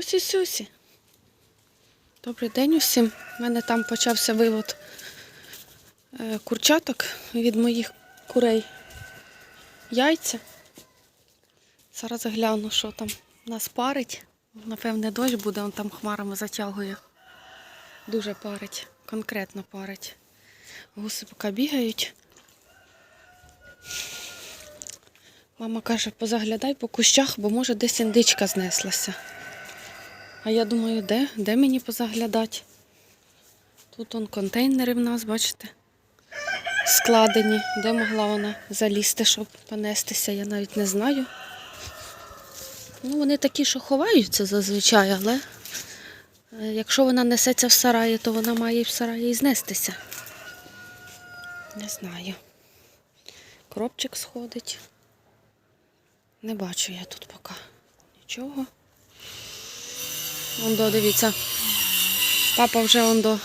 Ось і сюсі. Добрий день усім. У мене там почався вивод е, курчаток від моїх курей. Яйця. Зараз гляну, що там нас парить. Напевне, дощ буде, он там хмарами затягує. Дуже парить, конкретно парить. Гуси поки бігають. Мама каже, позаглядай по кущах, бо може десь індичка знеслася. А я думаю, де? Де мені позаглядати? Тут он контейнери в нас, бачите? Складені. Де могла вона залізти, щоб понестися, я навіть не знаю. Ну, вони такі, що ховаються зазвичай, але е, якщо вона несеться в сараї, то вона має і в сараї і знестися. Не знаю. Кропчик сходить. Не бачу я тут поки нічого. Ондо, дивіться. Папа вже ондо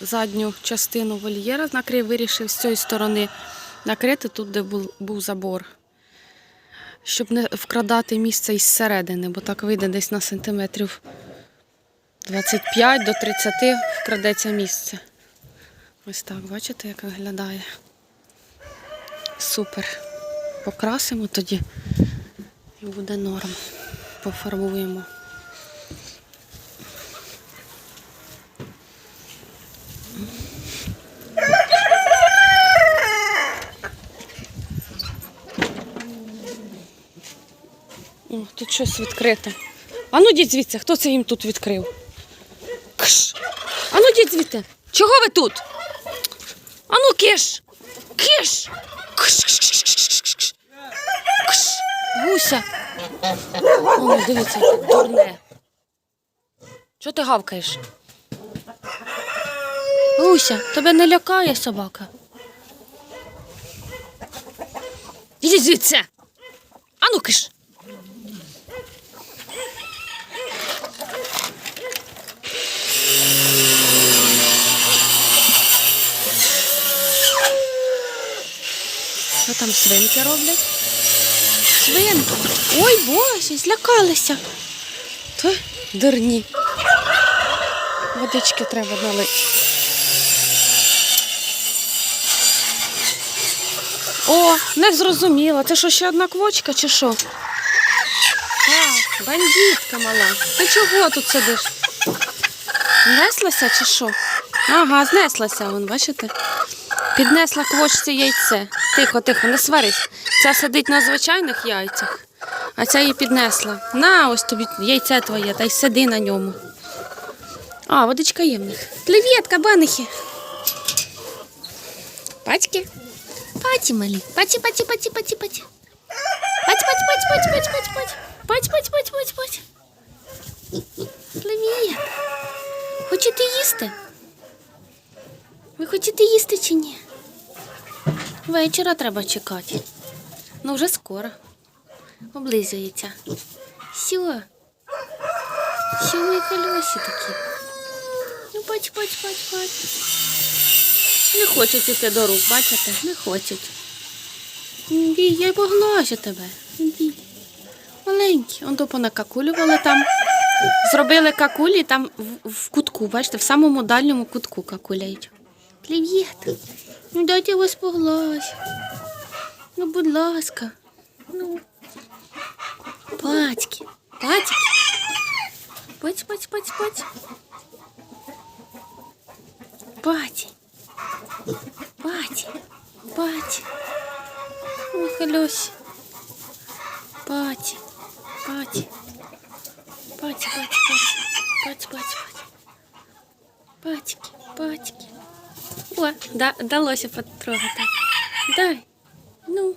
задню частину вольєра накрив, вирішив з цієї сторони накрити тут, де був, був забор. Щоб не вкрадати місце із середини, бо так вийде десь на сантиметрів 25 до 30 вкрадеться місце. Ось так, бачите, як виглядає. Супер. Покрасимо тоді і буде норм. Пофарбуємо. О, тут щось відкрите. А ну діть звідси, хто це їм тут відкрив? Кш! А ну діть звідти. Чого ви тут? А ну киш! Киш! Кш, кш. Кш! Гуся. О, дивіться, дурне. Чого ти гавкаєш? Гуся, тебе не лякає собака. Ідіть звідси. А ну киш. Там свинки роблять? Свинки. Ой, боже, злякалися. То дурні. Водички треба налити. О, не зрозуміла. Це що ще одна квочка чи що? А, бандитка мала. Ти чого тут сидиш? Знеслася чи що? Ага, знеслася, вон, бачите? Піднесла квочці яйце. Тихо, тихо, не сварись. Ця сидить на звичайних яйцях, а ця її піднесла. На, ось тобі яйце твоє, та й сиди на ньому. А, водичка є в них. Плевєтка, банихи. Патьки? Паті малі. Паті, паті, паті, паті, паті. Паті, паті, паті, паті, паті, паті, паті. Паті, паті, паті, паті, паті. Плевєт. Хочете їсти? Ви хочете їсти чи ні? Вечора треба чекати. Ну, вже скоро. Облизується. Все. Все, мої колесі такі. Ну, бач, бач, бач, бач. Не хочуть іти до рук, бачите? Не хочуть. Іди, я й поглажу тебе. Іди. Маленькі. Он то понакакулювали там. Зробили какулі там в, в кутку, бачите, в самому дальньому кутку какуляють. Привіт. Ну дайте вас поглазь. Ну, будь ласка. Ну. Патьки. Патьки. Пать, пать, пать, пать. Паті. Паті. Паті. Ой, Халюсь. Паті. Паті. Паті, паті, паті. Паті, паті, паті. Патьки, патьки. О, да, далося потрогати. Дай. Ну.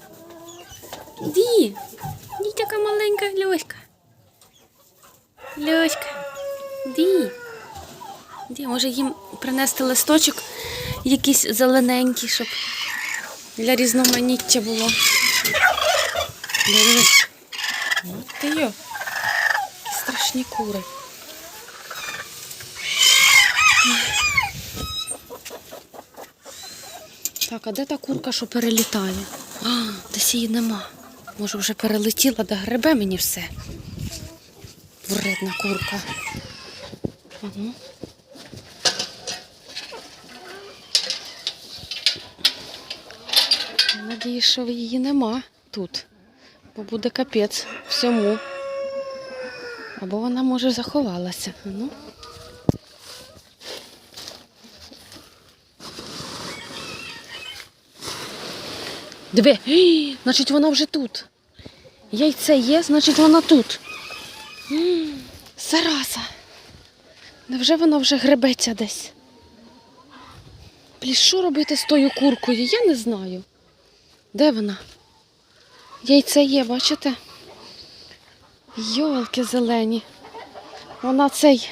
Ді. Ді така маленька Льоська. Льоська. Ді. Ді, може їм принести листочок якийсь зелененький, щоб для різноманіття було. Дивись. От ти йо. Страшні кури. Так, а де та курка, що перелітає? А, десь її нема. Може, вже перелетіла, да гребе мені все. Вредна курка. Ану. Надіюсь, що її нема тут. Бо буде капець всьому. Або вона може заховалася. Ну. Диви, значить вона вже тут. Яйце є, значить вона тут. М, Зараза. Невже вона вже гребеться десь? Блін, що робити з тою куркою? Я не знаю. Де вона? Яйце є, бачите? Йолки зелені. Вона цей.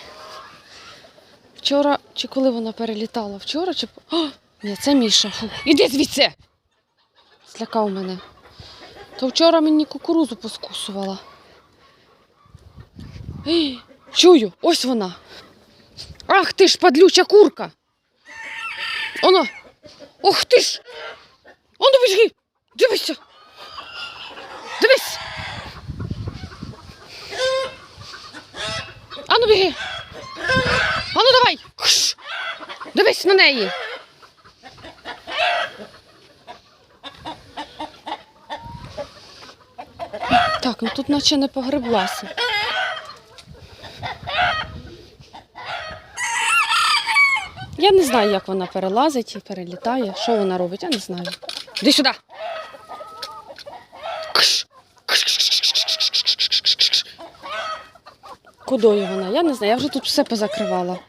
Вчора, чи коли вона перелітала? Вчора чи. О, ні, це Міша. Фу. Іди звідси! Злякав мене. То вчора мені кукурузу поскусувала. Ей, чую, ось вона. Ах ти ж падлюча курка. Оно. Ох ти ж. Оно біжи. Дивися. Дивись. Ану біги. Ану давай. Дивись на неї. Так, ну тут наче не погреблася. Я не знаю, як вона перелазить і перелітає. Що вона робить, я не знаю. Іди сюди. Кудою вона? Я не знаю, я вже тут все позакривала.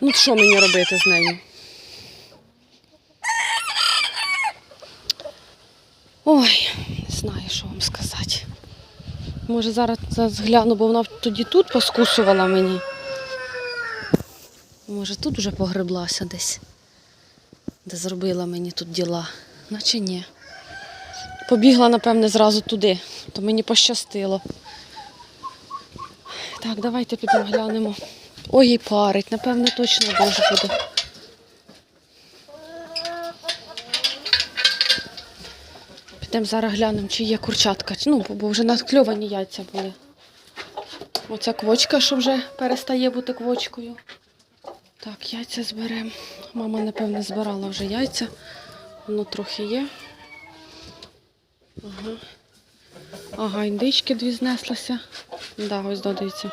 Ну, що мені робити з нею? Може, зараз, зараз гляну, бо вона тоді тут поскусувала мені. Може, тут вже погреблася десь, де зробила мені тут діла, наче ні. Побігла, напевне, зразу туди, то мені пощастило. Так, давайте підемо глянемо. Ой, і парить, напевне, точно дуже буде. Підемо зараз глянемо, чи є курчатка. Ну, бо- вже надкльовані яйця були. Оця квочка, що вже перестає бути квочкою. Так, яйця зберемо. Мама, напевне, збирала вже яйця. Воно трохи є. Ага. Ага, індички дві знеслися. Да, ось додається.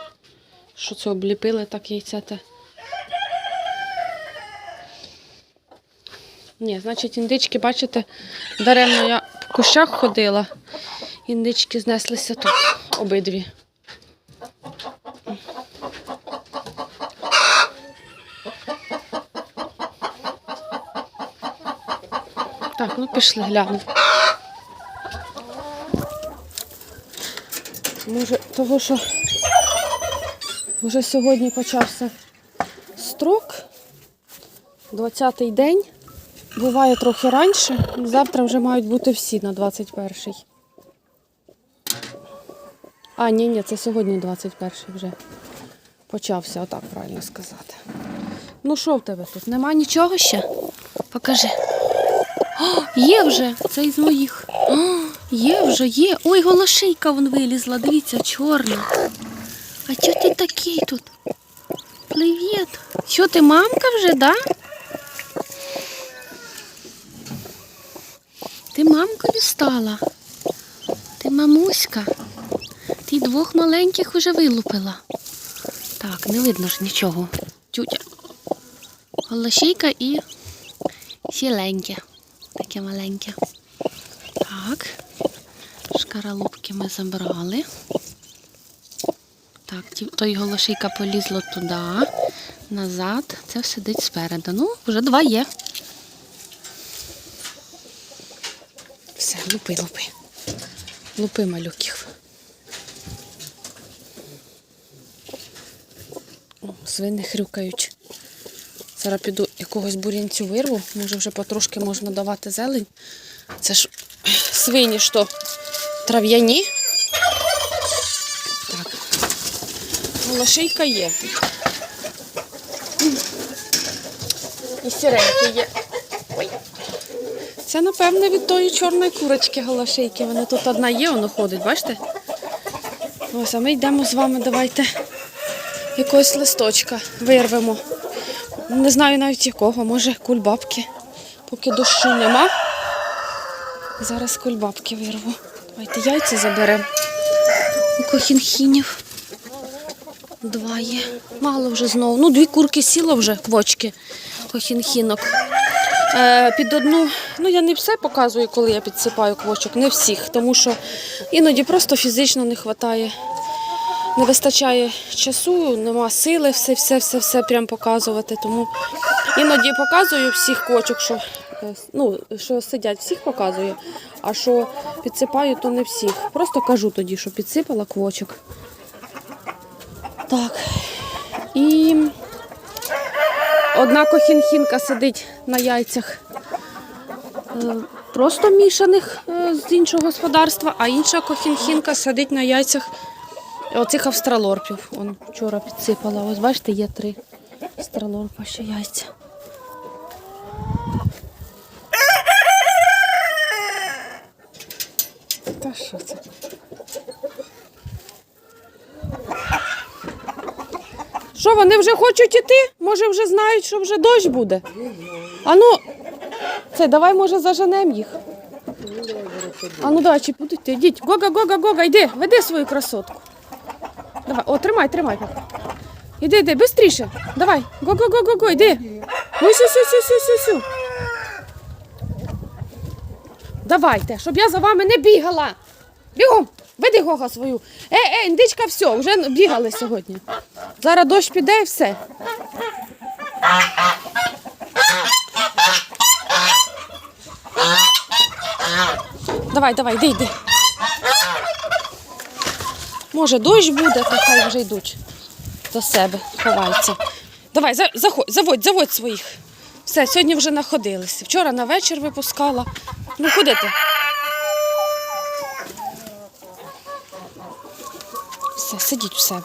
Що це обліпили так яйця те. Ні, значить, індички, бачите, даремно я кущах ходила. Індички знеслися тут обидві. Так, ну пішли глянемо. Може, того, що вже сьогодні почався строк, 20-й день. Буває трохи раніше. Завтра вже мають бути всі на 21-й. А, ні, ні, це сьогодні 21-й вже почався, отак правильно сказати. Ну що в тебе тут? Нема нічого ще? Покажи. О, є вже, це із моїх. О, є вже, є. Ой, голошейка вон вилізла, дивіться, чорна. А чого ти такий тут? Привіт. Що ти мамка вже, да? Ти мамкою стала. Ти мамуська. Ти двох маленьких уже вилупила. Так, не видно ж нічого. Тютя. Голошейка і сіленьке. Таке маленьке. Так. Шкаралупки ми забрали. Так, той голошейка полізло туди, назад. Це сидить спереду. Ну, вже два є. Все, лупи, лупи. Лупи малюків. Свини хрюкають. Зараз піду якогось бурянцю вирву. Може вже потрошки можна давати зелень. Це ж свині що трав'яні. Так. Голошейка є. І сіренькі є. Це, напевне, від тої чорної курочки голошейки. Вони тут одна є, воно ходить, бачите? Ось, а ми йдемо з вами, давайте якогось листочка вирвемо. Не знаю навіть якого, може кульбабки. Поки дощу нема. Зараз кульбабки вирву. Давайте яйця заберемо. У кохінхінів. Два є. Мало вже знову. Ну, дві курки сіло вже, квочки кохінхінок. Е, під одну, ну я не все показую, коли я підсипаю квочок, не всіх, тому що іноді просто фізично не вистачає. Не вистачає часу, нема сили все, все, все, все прям показувати. Тому іноді показую всіх квочок, що, е, ну, що сидять, всіх показую, а що підсипаю, то не всіх. Просто кажу тоді, що підсипала квочок. Так. І одна кохінхінка сидить на яйцях е, просто мішаних е, з іншого господарства, а інша кохінхінка сидить на яйцях оцих австралорпів. Он вчора підсипала. Ось бачите, є три австралорпа ще яйця. Та що це? Що, вони вже хочуть іти? Може, вже знають, що вже дощ буде? А ну, це давай, може, заженемо їх. А ну давай, чи будуть. Йдіть. Гога, Гога, Гога, йди, веди свою красотку. Давай, о, тримай, тримай. Іди, іди, швидше. Давай. Го-го, го, го, го, йди. Ну, сю, сю, сю, сю, сю, сю. Давайте, щоб я за вами не бігала. Бігом, веди Гога свою. Ей, ей, індичка, все, вже бігали сьогодні. Зараз дощ піде і все. Давай, давай, йди, йди. Може, дощ буде, то хай вже йдуть до себе, ховаються. Давай, за- заходь, заводь, заводь своїх. Все, сьогодні вже находилися. Вчора на вечір випускала. Ну, куди ти? Все, сидіть в себе.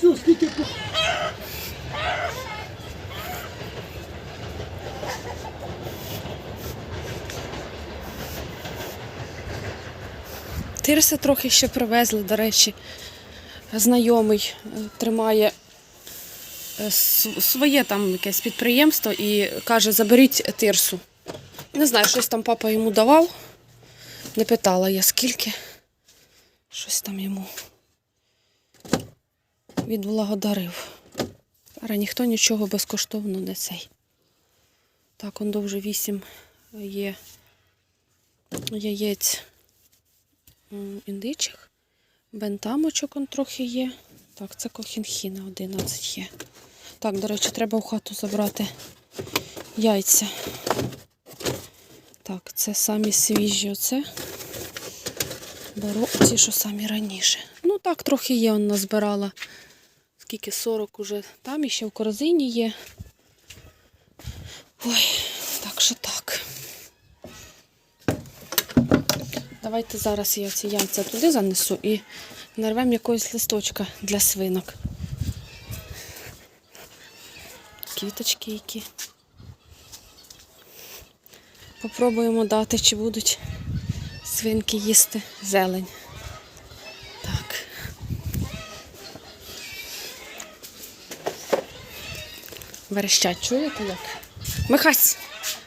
Всю, скільки Тирси трохи ще привезли, до речі. Знайомий е, тримає е, своє там якесь підприємство і каже, заберіть тирсу. Не знаю, щось там папа йому давав. Не питала я скільки. Щось там йому відблагодарив. Зараз ніхто нічого безкоштовно не цей. Так, он довже вісім є яєць індичих. Бентамочок он трохи є. Так, це кохінхіна 11 є. Так, до речі, треба в хату забрати яйця. Так, це самі свіжі оце. Беру ці, що самі раніше. Ну так, трохи є, он назбирала. Скільки 40 уже там і ще в корзині є. Ой, так що так. Давайте зараз я ці яйця туди занесу і нарвемо якогось листочка для свинок. Квіточки які. Попробуємо дати, чи будуть свинки їсти зелень. Так. Верещать, чуєте як? Михась!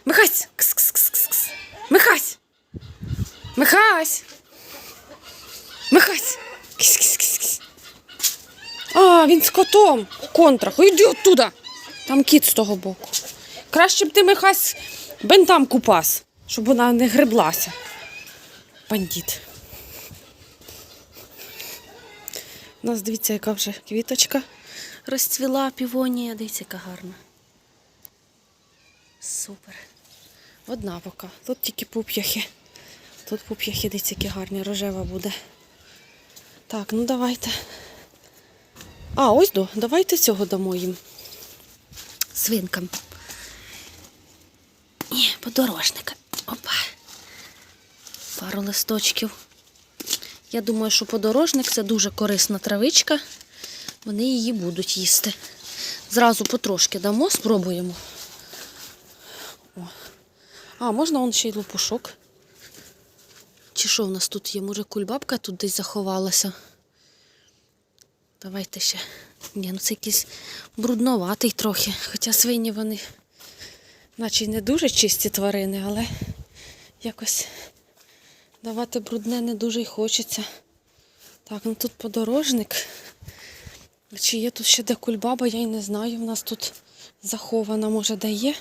Михась! Кс-кс-кс-кс! Михась! Михась! Михась! Кіс-кіс-кіс-кіс. А, він з котом в контрах. Іди оттуда. Там кіт з того боку. Краще б ти Михась бентам купас, щоб вона не греблася. Бандит. У нас дивіться, яка вже квіточка розцвіла півонія. Дивіться, яка гарна. Супер. Одна поки. Тут тільки пуп'яхи. Тут пуп'яхи, дивіться, які гарні, рожева буде. Так, ну давайте. А, ось до, давайте цього дамо їм. Свинкам. Ні, подорожника. Опа. Пару листочків. Я думаю, що подорожник це дуже корисна травичка. Вони її будуть їсти. Зразу потрошки дамо, спробуємо. О. А, можна он ще й лопушок. Чи що в нас тут є? Може, кульбабка тут десь заховалася? Давайте ще. Ні, ну це якийсь брудноватий трохи. Хоча свині вони, наче й не дуже чисті тварини, але якось давати брудне не дуже й хочеться. Так, ну тут подорожник. Чи є тут ще де кульбаба, я й не знаю. У нас тут захована, може, де є.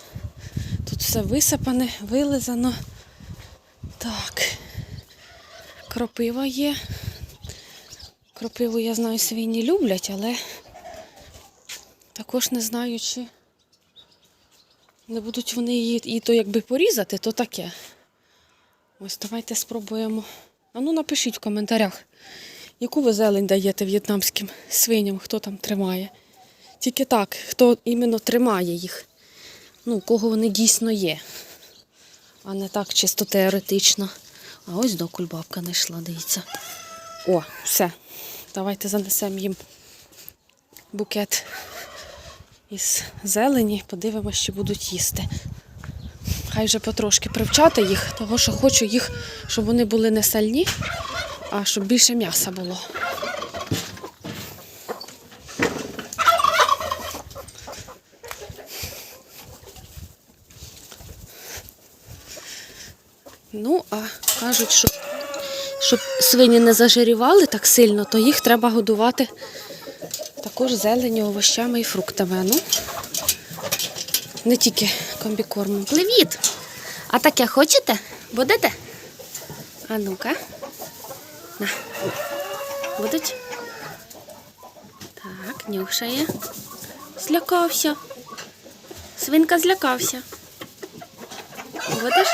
Тут все висипане, вилизано. Так. Кропива є. Кропиву, я знаю, свині люблять, але також не знаю, чи не будуть вони її і то якби порізати, то таке. Ось давайте спробуємо. А ну напишіть в коментарях, яку ви зелень даєте в'єтнамським свиням, хто там тримає. Тільки так, хто іменно тримає їх. Ну, кого вони дійсно є. А не так чисто теоретично. А ось до кульбабка знайшла, дивіться. О, все. Давайте занесемо їм букет із зелені, подивимося, що будуть їсти. Хай вже потрошки привчати їх, того що хочу їх, щоб вони були не сальні, а щоб більше м'яса було. Ну, а кажуть, що щоб свині не зажирівали так сильно, то їх треба годувати також зеленю, овощами і фруктами. Ну, не тільки комбікормом. Привіт! А таке хочете? Будете? А ну-ка. На. Будуть? Так, нюхає. Злякався. Свинка злякався. Будеш?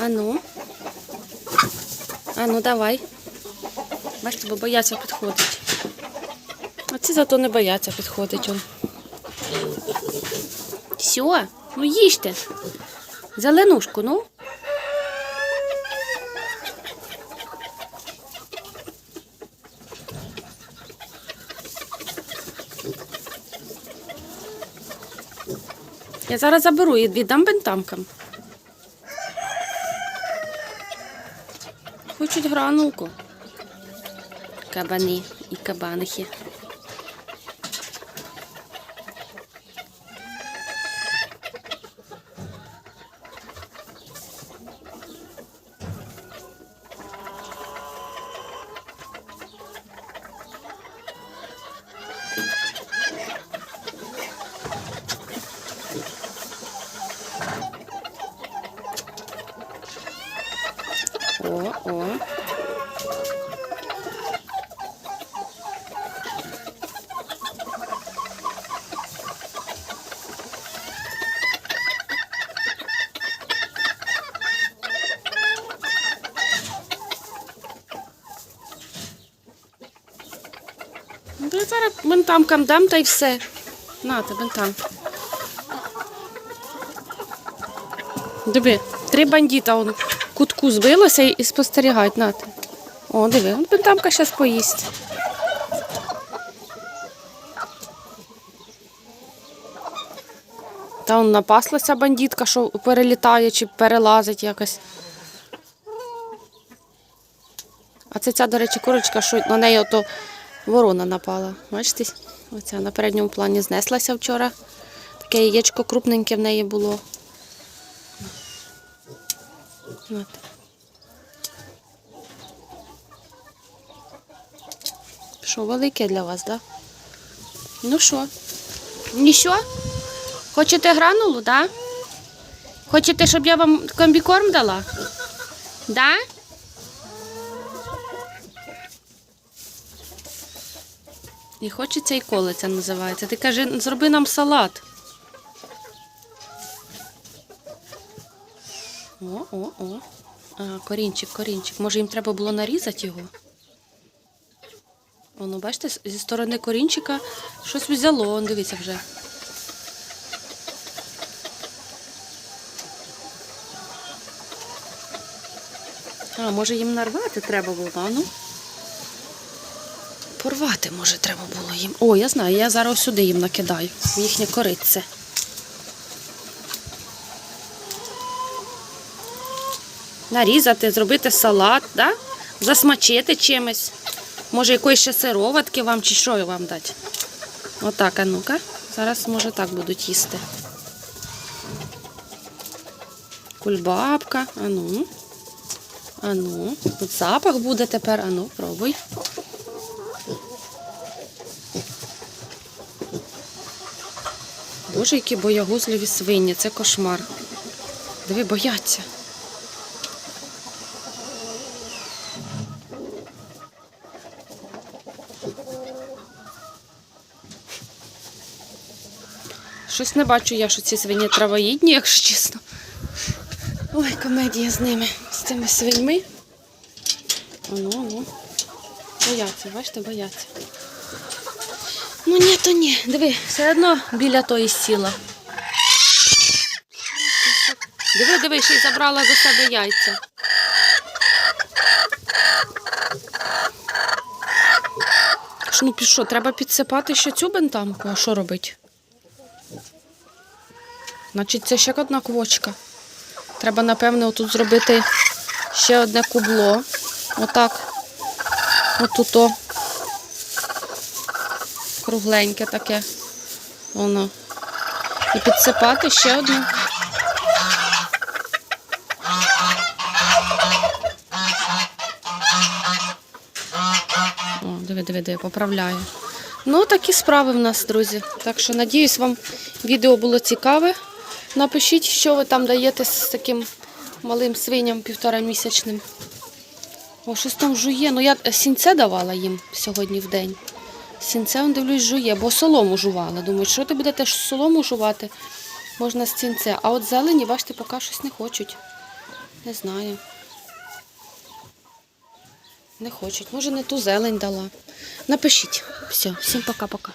А ну. А ну давай. Бачите, бо бояться підходить. Ці зато не бояться підходить он. Все, ну їжте. Зеленушку, ну. Я зараз заберу і віддам бентамкам. Хочуть гранулку. Кабани і кабанихи. О, о. Ну, зараз бентамкам дам та й все. Нате, бентам. Диви, три бандіта он кутку збилося і спостерігають нате. О, диви, бентамка зараз поїсть. Та он напаслася бандитка, що перелітає чи перелазить якось. А це ця, до речі, курочка, що на неї ото ворона напала. Бачите? Оця на передньому плані знеслася вчора. Таке яєчко крупненьке в неї було. Що, велике для вас, так? Да? Ну що? Ніщо? Хочете гранулу, да? Хочете, щоб я вам комбікорм дала? Да? І хочеться і колиця називається. Ти каже, зроби нам салат. О, о, о. А, корінчик, корінчик. Може їм треба було нарізати його? Воно, бачите, зі сторони корінчика щось взяло, он дивіться вже. А, може їм нарвати треба було, а ну? Порвати, може, треба було їм. О, я знаю, я зараз сюди їм накидаю. Їхнє корице. Нарізати, зробити салат, да? засмачити чимось. Може, якоїсь ще сироватки вам чи що вам дати? Отак, а ну-ка. Зараз, може, так будуть їсти. Кульбабка, а ну. А ну. Тут запах буде тепер, а ну, пробуй. Боже, які боягузливі свині, це кошмар. Диви, бояться. Щось не бачу я, що ці свині травоїдні, якщо чесно. Ой, комедія з ними, з цими свиньми. Ану, ну. Бояться, бачите, бояться. Ну ні, то ні. Диви, все одно біля тої сіла. Диви, диви, ще й забрала до себе яйця. Ну, пішо, треба підсипати ще цю бентамку, а що робити? Значить, це ще одна квочка. Треба, напевне, отут зробити ще одне кубло. Отак. Отуто. Кругленьке таке. Воно. І підсипати ще одну. О, диви, диви, диви, поправляю. Ну, такі справи в нас, друзі. Так що, надіюсь, вам відео було цікаве. Напишіть, що ви там даєте з таким малим свиням півторамісячним. О, щось там жує. Ну, я сінце давала їм сьогодні в день. Сінце, он, дивлюсь, жує, бо солому жувала. Думаю, що ти будете солому жувати? Можна з сінце. А от зелені, бачите, поки щось не хочуть. Не знаю. Не хочуть. Може, не ту зелень дала. Напишіть. Все, всім пока-пока.